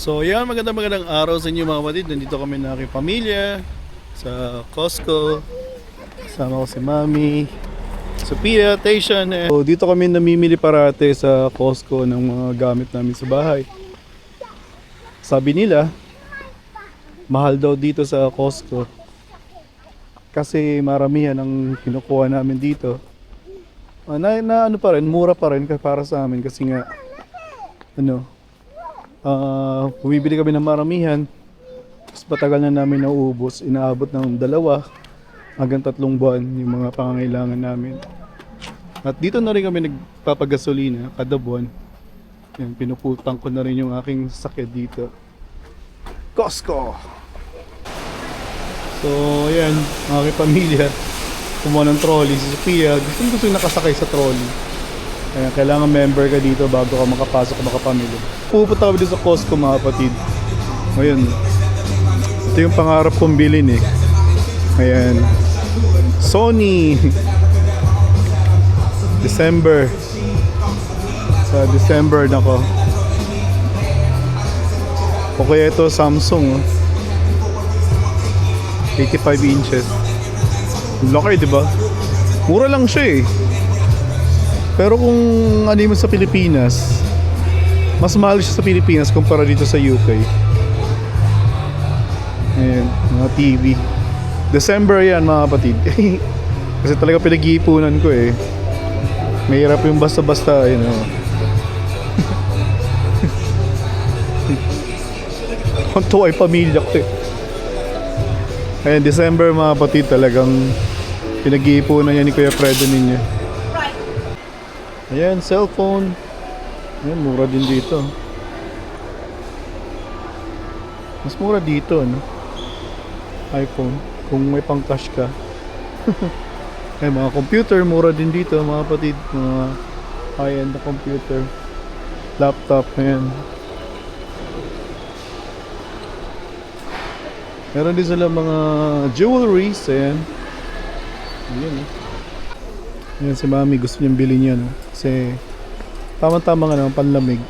So yan, magandang magandang araw sa inyo mga kapatid. Nandito kami na aking pamilya sa Costco. Kasama ko si Mami, Sophia, Tayshan. So, dito kami namimili parate sa Costco ng mga gamit namin sa bahay. Sabi nila, mahal daw dito sa Costco. Kasi maramihan ang kinukuha namin dito. Ah, na, na ano pa rin, mura pa rin para sa amin kasi nga ano, ah bumibili kami ng maramihan. Tapos patagal na namin nauubos, inaabot ng dalawa hanggang tatlong buwan yung mga pangangailangan namin. At dito na rin kami nagpapagasolina kada buwan. Yan, pinuputang ko na rin yung aking sakit dito. Costco! So, ang aking pamilya. Kumuha ng trolley. Si Sophia, gusto gusto yung nakasakay sa trolley. Kaya kailangan member ka dito bago ka makapasok ka makapamilya. Pupunta kami dito sa Costco mga kapatid. Ngayon, ito yung pangarap kong bilhin eh. Ayan. Sony. December. Sa December nako. O kaya ito Samsung. oh. 85 inches. Laki, di ba? Mura lang siya eh. Pero kung ano mo sa Pilipinas, mas mahal siya sa Pilipinas kumpara dito sa UK. Ayan, mga TV. December yan mga kapatid. Kasi talaga pinag-iipunan ko eh. Mahirap yung basta-basta, you know. Tuwa ay pamilya ko eh. Ayan, December mga kapatid talagang pinag-iipunan yan ni Kuya Fredo ninyo. Ayan, cellphone. Ayan, mura din dito. Mas mura dito, no? iPhone. Kung may pang cash ka. Ayan, mga computer, mura din dito, mga kapatid. Mga high-end na computer. Laptop, ayan. Meron din sila mga jewelries, ayan. Ayan, eh. Ayan si Mami, gusto niyang bilhin yan. No? Kasi tama-tama nga naman, panlamig.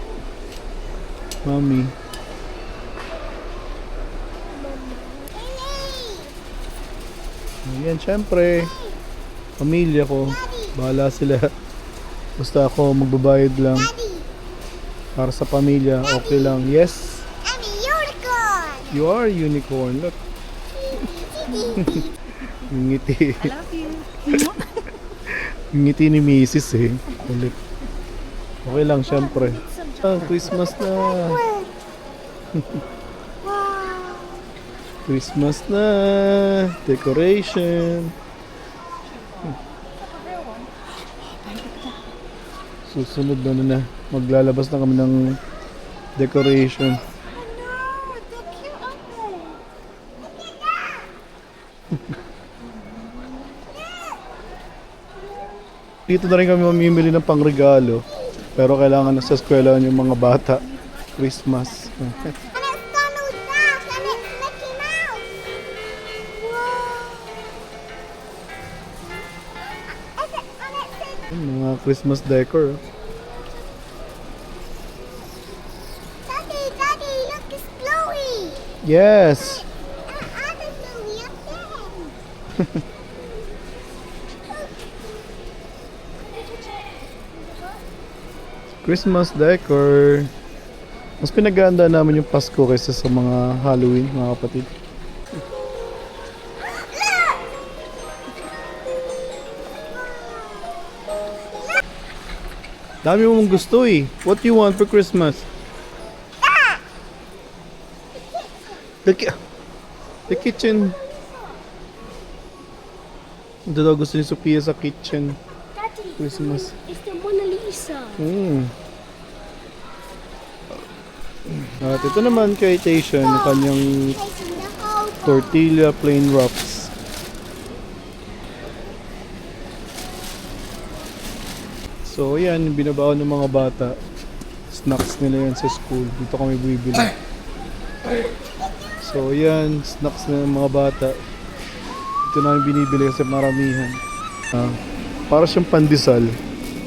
Mami. Ayan, syempre. Pamilya ko. Bahala sila. Basta ako magbabayad lang. Para sa pamilya, okay lang. Yes, I'm a unicorn! you are a unicorn. Look. Ngiti. I love you. Ngiti ni Mrs. eh. Kulit. Okay lang, syempre. Ah, Christmas na. Christmas na. Decoration. Susunod na na na. Maglalabas na kami ng decoration. Dito na rin kami mamimili ng pangregalo. Pero kailangan na sa eskwelahan yung mga bata. Christmas. Mga Christmas decor. Daddy, Daddy, look, it's Bluey! Yes! And Christmas decor. Mas pinaganda namin yung Pasko kaysa sa mga Halloween, mga kapatid. Dami mo mong gusto eh. What do you want for Christmas? The, ki- the kitchen. Ito daw gusto ni Sophia sa kitchen. Christmas. it's the Mona Lisa! Mm. At ito naman kay Tayshan, yung kanyang tortilla plain wraps. So yan, binabaon ng mga bata. Snacks nila yan sa school. Dito kami bibili. So yan, snacks na ng mga bata. Ito namin binibili kasi maramihan. Ah, para siyang pandesal.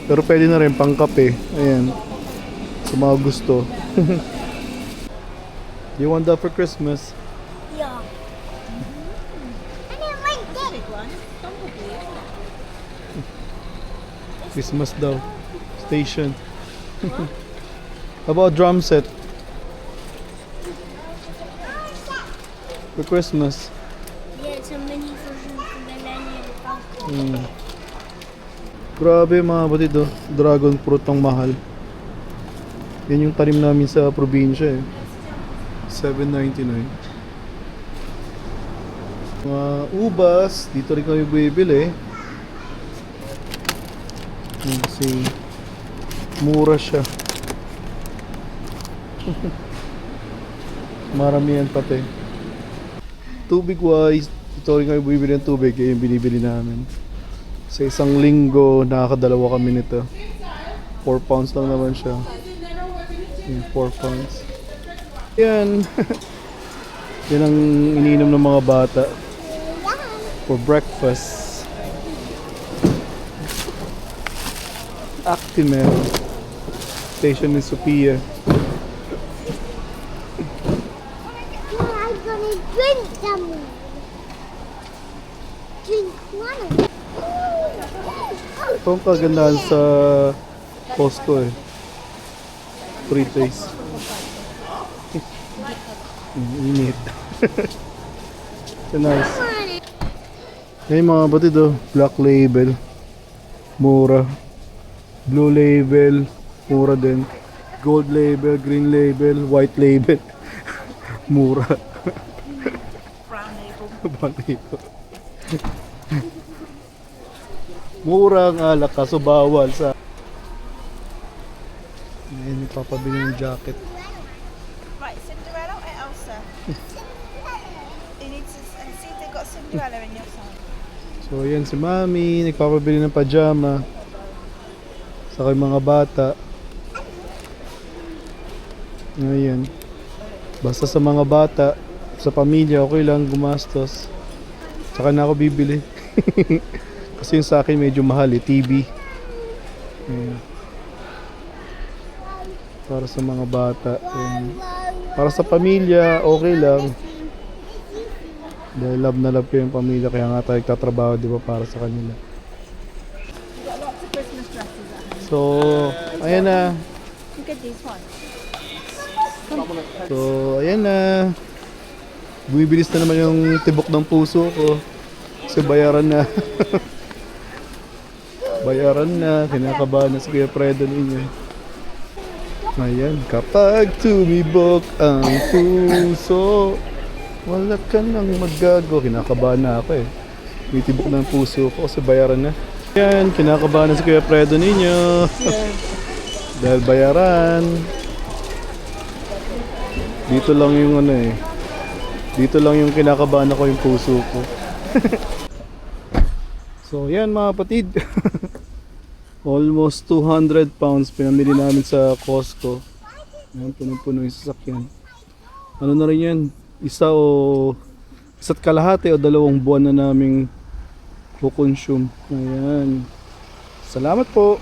Pero pwede na rin pang kape. Ayan. Sa mga gusto. You want that for Christmas? Yeah. Went dead. Christmas daw. Station. About drum set for Christmas? Yeah, it's a mini version of the Millennium Falcon. Hmm. Grabe mga batid oh. Dragon fruit ang mahal. Yan yung tanim namin sa probinsya eh. 7.99. Mga ubas, dito rin kami bibili. Hmm, Kasi mura siya. Maramihan pati. Tubig wise, dito rin kami bibili ng tubig, kaya yung binibili namin. Sa isang linggo, nakakadalawa kami nito. 4 pounds lang naman siya. Yung 4 pounds. Yan. Yan ang iniinom ng mga bata for breakfast. Actimel. Station ni Sophia. I'm gonna drink some. Drink one. Ito ang kagandahan sa Costco eh. Free taste. Init. so nice. Yung mga batid oh. Black label. Mura. Blue label. Mura din. Gold label, green label, white label. Mura. brown label. Brown label. Mura ang alak kaso bawal sa Ngayon ipapabili ng jacket. Right, Cinderella or Elsa? you need to uh, see if they've got Cinderella in your side. So yan si Mami, nagpapabili ng pajama. Sa kay mga bata. Ngayon. Basta sa mga bata, sa pamilya, okay lang gumastos. Saka na ako bibili. Kasi yung sa akin medyo mahal eh, TV. Ayan. Para sa mga bata. Ayan. Para sa pamilya, okay lang. Dahil love na love ko yung pamilya, kaya nga tayo nagtatrabaho, di ba, para sa kanila. So, ayan na. Look at these ones. So, ayan na. Bumibilis na naman yung tibok ng puso ko. Kasi bayaran na. bayaran na. Kinakabahan na si Kuya Fredo ninyo. Ayan. Kapag tumibok ang puso, wala ka nang magago. Kinakabahan na ako eh. Tumitibok ng puso ko kasi bayaran na. Ayan. Kinakabahan na si Kuya Fredo ninyo. Dahil bayaran. Dito lang yung ano eh. Dito lang yung kinakabahan ako yung puso ko. so yan mga kapatid. Almost 200 pounds pinamili namin sa Costco. Yan, punong-puno yung sasakyan. Ano na rin yan? Isa o isa't kalahati o dalawang buwan na naming kukonsume. Ayan. Salamat po.